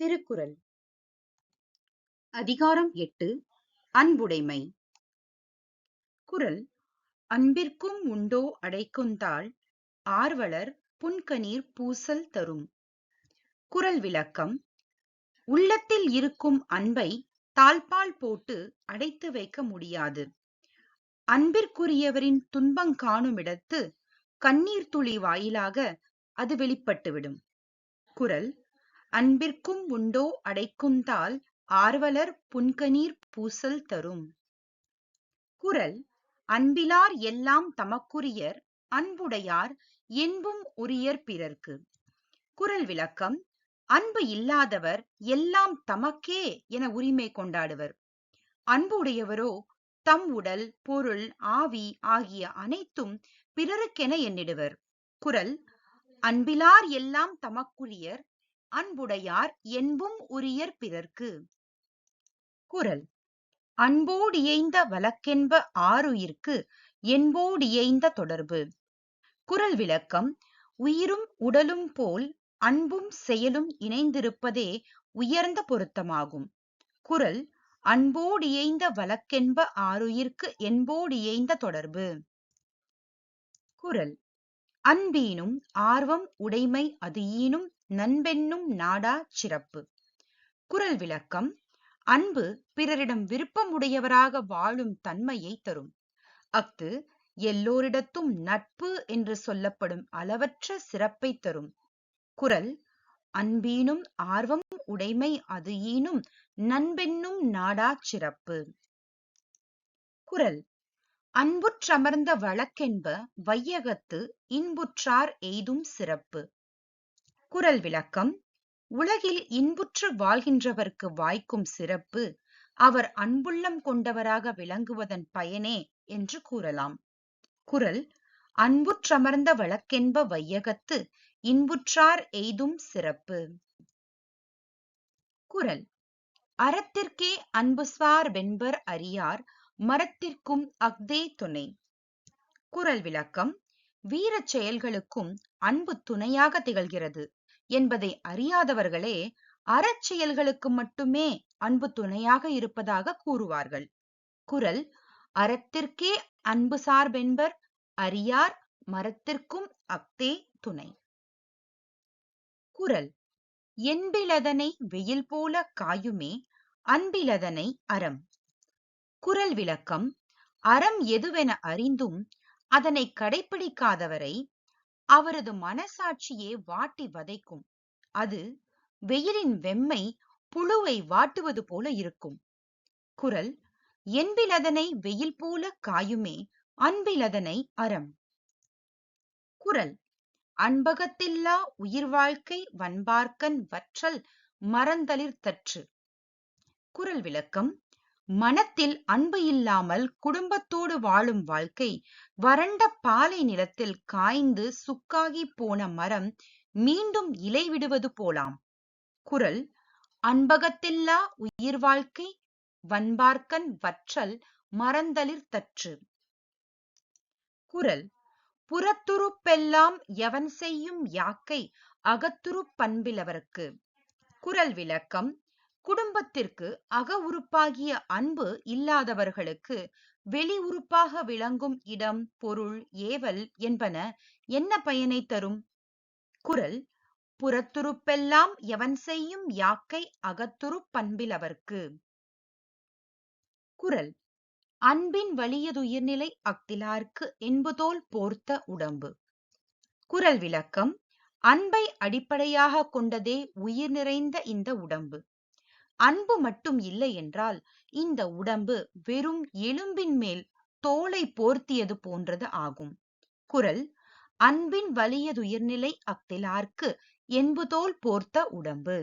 திருக்குறள். அதிகாரம் எட்டு அன்புடைமை. குரல் அன்பிற்கும் உண்டோ அடைக்குந்தாள் ஆர்வலர் புன்கணீர் பூசல் தரும். குரல் விளக்கம் உள்ளத்தில் இருக்கும் அன்பை தாழ்பால் போட்டு அடைத்து வைக்க முடியாது. அன்பிற்குரியவரின் துன்பம் காணுமிடத்து கண்ணீர் துளி வாயிலாக அது வெளிப்பட்டுவிடும். குரல் அன்பிற்கும் உண்டோ அடைக்குந்தால் ஆர்வலர் புன்கணீர் பூசல் தரும். குறள் அன்பிலார் எல்லாம் தமக்குரியர் அன்புடையார் என்பும் உரியர் பிறர்க்கு. குறள் விளக்கம் அன்பு இல்லாதவர் எல்லாம் தமக்கே என உரிமை கொண்டாடுவர். அன்பு உடையவரோ தம் உடல் பொருள் ஆவி ஆகிய அனைத்தும் பிறருக்கென எண்ணிடுவர். குறள் அன்பிலார் எல்லாம் தமக்குரியர் அன்புடையார் என்பும் உரியர் பிறர்க்கு. குறள் அன்போடியைந்த வழக்கென்ப ஆறுயிர்க்கு என்போடியைந்த தொடர்பு. குறள் விளக்கம். உயிரும் உடலும் போல் அன்பும் செயலும் இணைந்திருப்பதே உயர்ந்த பொருத்தமாகும். குறள் அன்போடியைந்த வழக்கென்ப ஆறுயிர்க்கு என்போடியைந்த தொடர்பு. குறள் அன்பீனும் ஆர்வம் உடைமை அது ஈனும் நண்பென்னும் நாடா சிறப்பு. குறள் விளக்கம் அன்பு பிறரிடம் விருப்பமுடையவராக வாழும் தன்மையை தரும். அஃது எல்லோரிடத்தும் நட்பு என்று சொல்லப்படும் அளவற்ற சிறப்பை தரும். குறள் அன்பீனும் ஆர்வம் உடைமை அது ஈனும் நண்பென்னும் நாடா சிறப்பு. குறள் அன்புற்றமர்ந்த வழக்கென்ப வையகத்து இன்புற்றார் எய்தும் சிறப்பு. குறள் விளக்கம். உலகில் இன்புற்று வாழ்கின்றவர்க்கு வாய்க்கும் சிறப்பு. அவர் அன்புள்ளம் கொண்டவராக விளங்குவதன் பயனே என்று கூறலாம். குறள் அன்புற்றமர்ந்த வழக்கென்ப வையகத்து இன்புற்றார் எய்தும் சிறப்பு. குரல் அறத்திற்கே அன்புசார் வென்பர் அறியார் மரத்திற்கும் அஃதே துணை. குறள் விளக்கம் வீரச் செயல்களுக்கும் அன்பு துணையாக திகழ்கிறது. என்பதை அறியாதவர்களே அறச்செயல்களுக்கு மட்டுமே அன்பு துணையாக இருப்பதாக கூறுவார்கள். குரல் அறத்திற்கே அன்பு சார்பென்பர் அறியார் மரத்திற்கும் அக்தே துணை குரல் என்பிலதனை வெயில் போல காயுமே அன்பிலதனை அறம் குறள் விளக்கம் அறம் எதுவென அறிந்தும் அதனை கடைப்பிடிக்காதவரை அவரது மனசாட்சியே வாட்டி வதைக்கும். அது வெயிலின் வெம்மை புழுவை வாட்டுவது போல இருக்கும். குறள் என்பிலதனை வெயில் போல காயுமே அன்பிலதனை அறம் குறள் அன்பகத்தில்லா உயிர் வாழ்க்கை வன்பார்க்கன் வற்றல் மறந்தளிர் தற்று விளக்கம் மனத்தில் அன்பு இல்லாமல் குடும்பத்தோடு வாழும் வாழ்க்கை வறண்ட பாலை நிலத்தில் காய்ந்து சுக்காகி போன மரம் மீண்டும் இலை விடுவது போலாம். குரல் அன்பகத்தில்லா உயிர் வாழ்க்கை வன்பார்க்கன் வற்றல் மறந்தளிர் தற்று. குரல் புறத்துருப்பெல்லாம் எவன் செய்யும் யாக்கை அகத்துருப் பண்பிலவர்க்கு. குரல் விளக்கம் குடும்பத்திற்கு அக உறுப்பாகிய அன்பு இல்லாதவர்களுக்கு வெளி உறுப்பாக விளங்கும் இடம் பொருள் ஏவல் என்பன என்ன பயனை தரும்? குரல் புறத்துருப்பெல்லாம் எவன் செய்யும் யாக்கை அகத்துருப் பண்பிலவர்க்கு குரல் அன்பின் வலியதுயிர்நிலை அக்திலார்க்கு என்பதோல் போர்த்த உடம்பு குரல் விளக்கம் அன்பை அடிப்படையாக கொண்டதே உயிர் நிறைந்த இந்த உடம்பு? அன்பு மட்டும் இல்லை என்றால் இந்த உடம்பு வெறும் எலும்பின் மேல் தோலை போர்த்தியது போன்றது ஆகும். குரல் அன்பின் வலியதுயிர்நிலை அக்திலார்க்கு என்புதோல் போர்த்த உடம்பு.